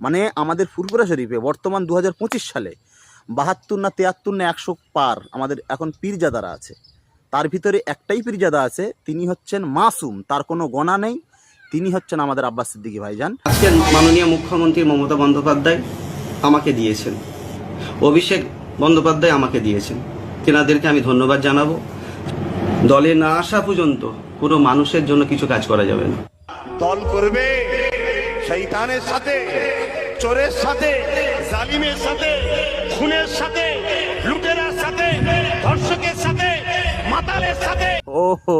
মানে আমাদের ফুরফুরা শরীফে বর্তমান দু হাজার পঁচিশ সালে বাহাত্তর না তেয়াত্তর না একশো পার আমাদের এখন পীরজাদারা আছে। তার ভিতরে একটাই পীরজাদা আছে তিনি হচ্ছেন মাসুম তার কোনো গণা নেই। তিনি হচ্ছেন আমাদের আব্বাস সিদ্দিকী ভাইজান। আজকের মাননীয় মুখ্যমন্ত্রী মমতা বন্দ্যোপাধ্যায় আমাকে দিয়েছেন। অভিষেক বন্দ্যোপাধ্যায় আমাকে দিয়েছেন। তেনাদেরকে আমি ধন্যবাদ জানাব। দলে না আসা পর্যন্ত কোনো মানুষের জন্য কিছু কাজ করা যাবে না। দল করবে শৈতানের সাথে। চোরের সাথে, জালিমের সাথে, খুনের সাথে, লুটেরার সাথে, ধর্ষকের সাথে, মাতালের সাথে। ওহো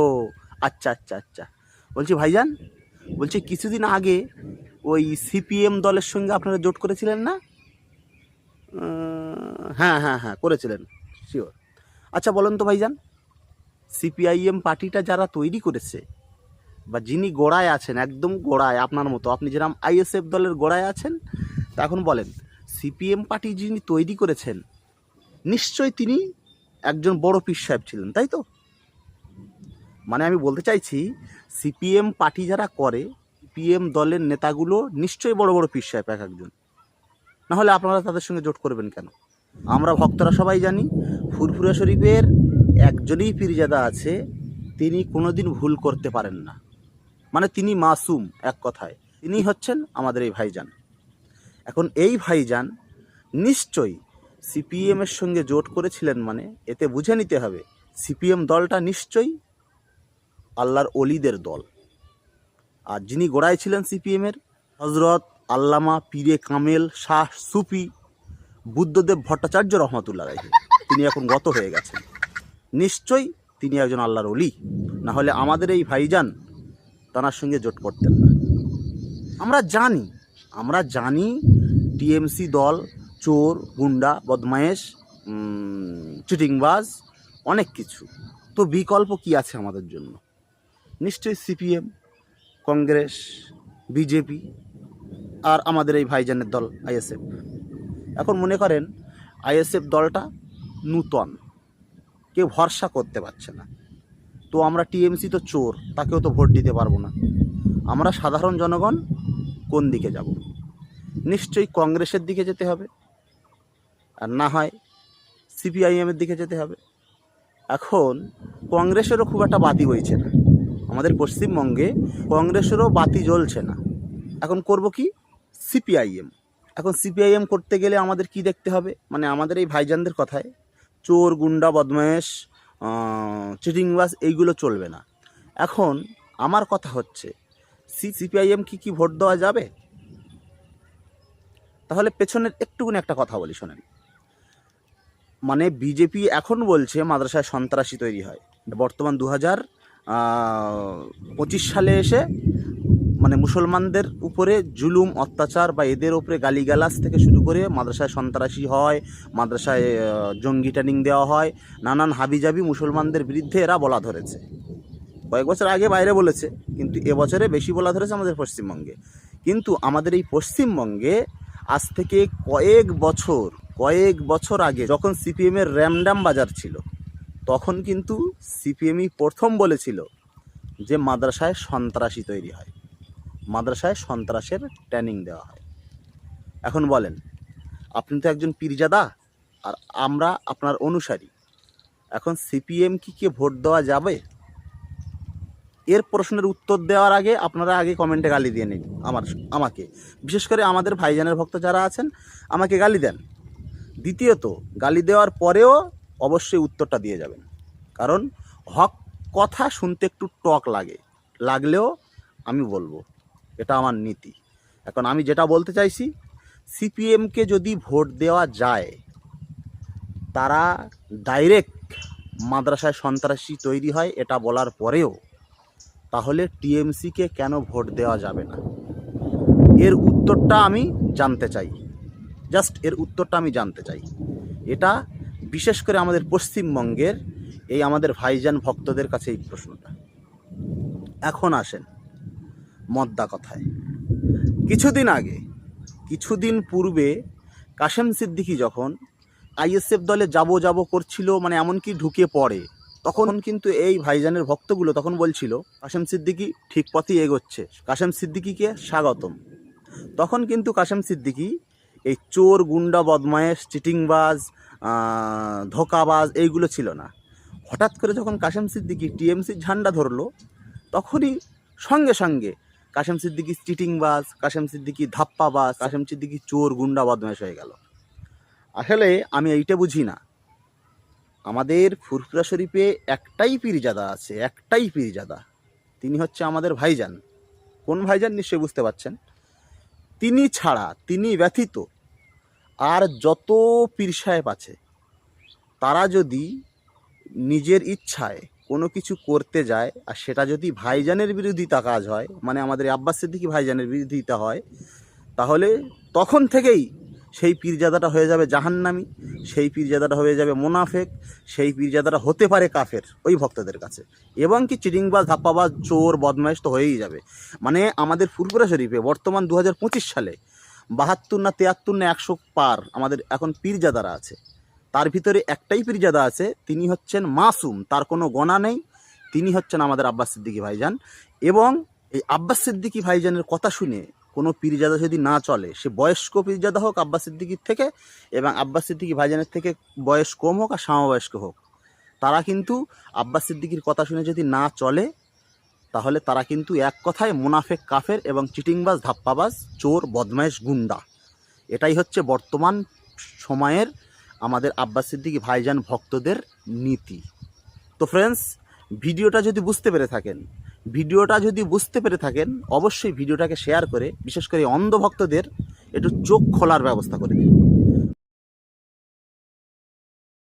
আচ্ছা আচ্ছা আচ্ছা। বলছি, ভাইজান, বলছি, কিছুদিন আগে ওই সিপিএম দলের সঙ্গে আপনারা জোট করেছিলেন না? হ্যাঁ হ্যাঁ হ্যাঁ করেছিলেন শিওর আচ্ছা বলেন তো, ভাইজান, সিপিআইএম পার্টিটা যারা তৈরি করেছে, বা যিনি গোড়ায় আছেন, একদম গোড়ায়, আপনার মতো, আপনি যেরকম আইএসএফ দলের গোড়ায় আছেন তা এখন বলেন, সিপিএম পার্টি যিনি তৈরি করেছেন, নিশ্চয়ই তিনি একজন বড় পীর সাহেব ছিলেন, তাই তো? মানে আমি বলতে চাইছি, সিপিএম পার্টি যারা করে সিপিএম দলের নেতাগুলো নিশ্চয়ই বড় বড় পীর সাহেব, এক একজন। নাহলে আপনারা তাদের সঙ্গে জোট করবেন কেন? আমরা ভক্তরা সবাই জানি, ফুরফুরা শরীফের একজনই পীরজাদা আছে, তিনি কোনোদিন ভুল করতে পারেন না। মানে তিনি মাসুম, এক কথায়। তিনি হচ্ছেন আমাদের এই ভাইজান। এখন এই ভাইজান নিশ্চয়ই সিপিএমের সঙ্গে জোট করেছিলেন মানে এতে বুঝে নিতে হবে সিপিএম দলটা নিশ্চয়ই আল্লাহর অলিদের দল। আর যিনি গোড়ায় ছিলেন সিপিএমের হজরত আল্লামা পীরে কামেল শাহ সুফি বুদ্ধদেব ভট্টাচার্য রহমতুল্লাহ রাহি তিনি এখন গত হয়ে গেছেন। নিশ্চয়ই তিনি একজন আল্লাহর অলি, না হলে আমাদের এই ভাইজান তানার সঙ্গে জোট করতেন না। আমরা জানি আমরা জানি টিএমসি দল, চোর, গুন্ডা, বদমায়েশ চিটিংবাজ, অনেক কিছু। তো বিকল্প কি আছে আমাদের জন্য? নিশ্চয়ই সিপিএম, কংগ্রেস, বিজেপি আর আমাদের এই ভাইজানের দল, আইএসএফ। এখন মনে করেন, আইএসএফ দলটা নূতন। কেউ ভরসা করতে পারছে না। তো আমরা টিএমসি তো চোর, তাকেও তো ভোট দিতে পারব না। আমরা সাধারণ জনগণ কোন দিকে যাব? নিশ্চয়ই কংগ্রেসের দিকে যেতে হবে। আর না হয় সিপিআইএমের দিকে যেতে হবে। এখন কংগ্রেসেরও খুব একটা বাতি হয়েছে না। আমাদের পশ্চিমবঙ্গে কংগ্রেসেরও বাতি জ্বলছে না। এখন করব কি? সিপিআইএম। এখন সিপিআইএম করতে গেলে আমাদের কি দেখতে হবে? মানে আমাদের এই ভাইজানদের কথায়, চোর, গুন্ডা, বদমায়েশ চিটিংবাস এইগুলো চলবে না। এখন আমার কথা হচ্ছে, সি, সিপিআইএম কি কি ভোট দেওয়া যাবে? তাহলে পেছনের একটুকুনি একটা কথা বলি, শোনেন। মানে বিজেপি এখন বলছে মাদ্রাসায় সন্ত্রাসী তৈরি হয়। বর্তমান দু হাজার পঁচিশ সালে এসে মানে মুসলমানদের উপরে জুলুম, অত্যাচার বা এদের উপরে গালিগালাজ থেকে শুরু করে মাদ্রাসায় সন্ত্রাসী হয়, মাদ্রাসায় জঙ্গি ট্রেনিং দেওয়া হয়, নানান হাবিজাবি মুসলমানদের বিরুদ্ধে এরা বলা ধরেছে। কয়েক বছর আগে বাইরে বলেছে, কিন্তু এবছরে বেশি বলা ধরেছে আমাদের পশ্চিমবঙ্গে। কিন্তু আমাদের এই পশ্চিমবঙ্গে আজ থেকে কয়েক বছর কয়েক বছর আগে যখন সিপিএমের র্যামডাম বাজার ছিল, তখন কিন্তু সিপিএমই প্রথম বলেছিল যে মাদ্রাসায় সন্ত্রাসী তৈরি হয়। মাদ্রাসায় সন্ত্রাসের ট্রেনিং দেওয়া হয়। এখন বলেন, আপনি তো একজন পীরজাদা আর আমরা আপনার অনুসারী। এখন সিপিএম কি কে ভোট দেওয়া যাবে? এর প্রশ্নের উত্তর দেওয়ার আগে আপনারা আগে কমেন্টে গালি দিয়ে নিন আমার, আমাকে। বিশেষ করে আমাদের ভাইজানের ভক্ত যারা আছেন, আমাকে গালি দেন। দ্বিতীয়ত, গালি দেওয়ার পরেও অবশ্যই উত্তরটা দিয়ে যাবেন। কারণ হক কথা শুনতে একটু টক লাগে। লাগলেও আমি বলব, এটা আমার নীতি। এখন আমি যেটা বলতে চাইছি, সিপিএমকে যদি ভোট দেওয়া যায়, তারা ডাইরেক্ট মাদ্রাসায় সন্ত্রাসী তৈরি হয়, এটা বলার পরেও তাহলে টিএমসিকে কেন ভোট দেওয়া যাবে না? এর উত্তরটা আমি জানতে চাই। জাস্ট এর উত্তরটা আমি জানতে চাই। এটা বিশেষ করে আমাদের পশ্চিমবঙ্গের এই আমাদের ভাইজান ভক্তদের কাছে এই প্রশ্নটা। এখন আসেন মদ্দা কথায়। কিছুদিন আগে, কিছুদিন পূর্বে কাশেম সিদ্দিকি যখন আইএসএফ দলে যাব যাব করছিল মানে এমনকি ঢুকে পড়ে তখন কিন্তু এই ভাইজানের ভক্তগুলো তখন বলছিল, কাশেম সিদ্দিকি ঠিক পথেই এগোচ্ছে। কাশেম সিদ্দিকিকে স্বাগতম। তখন কিন্তু কাশেম সিদ্দিকি এই চোর, গুন্ডা, বদমায়েশ, চিটিংবাজ ধোকাবাজ এইগুলো ছিল না। হঠাৎ করে যখন কাশেম সিদ্দিকি টিএমসির ঝান্ডা ধরলো, তখনই সঙ্গে সঙ্গে কাশেম সিদ্দিকি চিটিংবাজ, কাশেম সিদ্দিকি ধাপ্পাবাজ, কাশেম সিদ্দিকি চোর, গুন্ডা, বদমায়েশ হয়ে গেল। আসলে আমি এইটা বুঝি না। আমাদের ফুরফুরা শরীফে একটাই পীরজাদা আছে, একটাই পীরজাদা। তিনি হচ্ছে আমাদের ভাইজান। কোন ভাইজান নিশ্চয়ই বুঝতে পারছেন? তিনি ছাড়া, তিনি ব্যথিত। আর যত পীর সাহেব আছে, তারা যদি নিজের ইচ্ছায় কোনো কিছু করতে যায়, আর সেটা যদি ভাইজানের বিরোধিতা কাজ হয় মানে আমাদের আব্বাস সিদ্দিকী ভাইজানের বিরোধিতা হয়, তাহলে তখন থেকেই সেই পীরজাদাটা হয়ে যাবে জাহান্নামি, সেই পীরজাদাটা হয়ে যাবে মোনাফেক, সেই পীরজাদাটা হতে পারে কাফের ওই ভক্তদের কাছে। এবং কি চিটিংবাজ, ধাপ্পাবাজ, চোর, বদমাইশ তো হয়েই যাবে। মানে আমাদের ফুরফুরা শরীফে বর্তমান দু হাজার পঁচিশ সালে বাহাত্তর না তিয়াত্তর না একশো পার আমাদের এখন পীরজাদারা আছে। তার ভিতরে একটাই পীরজাদা আছে, তিনি হচ্ছেন মাসুম, তার কোনো গণা নেই। তিনি হচ্ছেন আমাদের আব্বাস সিদ্দিকী ভাইজান। এবং এই আব্বাস সিদ্দিকী ভাইজানের কথা শুনে কোনো পীরজাদা যদি না চলে, সে বয়স্ক পীরজাদা হোক, আব্বাস সিদ্দিকির থেকে এবং আব্বাস সিদ্দিকী ভাইজানের থেকে বয়স কম হোক আর সমবয়স্ক হোক, তারা কিন্তু আব্বাস সিদ্দিকির কথা শুনে যদি না চলে, তাহলে তারা কিন্তু এক কথায় মুনাফেক, কাফের এবং চিটিংবাজ, ধাপ্পাবাজ, চোর বদমাইশ গুন্ডা। এটাই হচ্ছে বর্তমান সময়ের আমাদের আব্বাস সিদ্দিকী ভাইজান ভক্তদের নীতি। তো ফ্রেন্ডস ভিডিওটা যদি বুঝতে পেরে থাকেন ভিডিওটা যদি বুঝতে পেরে থাকেন, অবশ্যই ভিডিওটাকে শেয়ার করে, বিশেষ করে অন্ধভক্তদের একটু চোখ খোলার ব্যবস্থা করে দিন।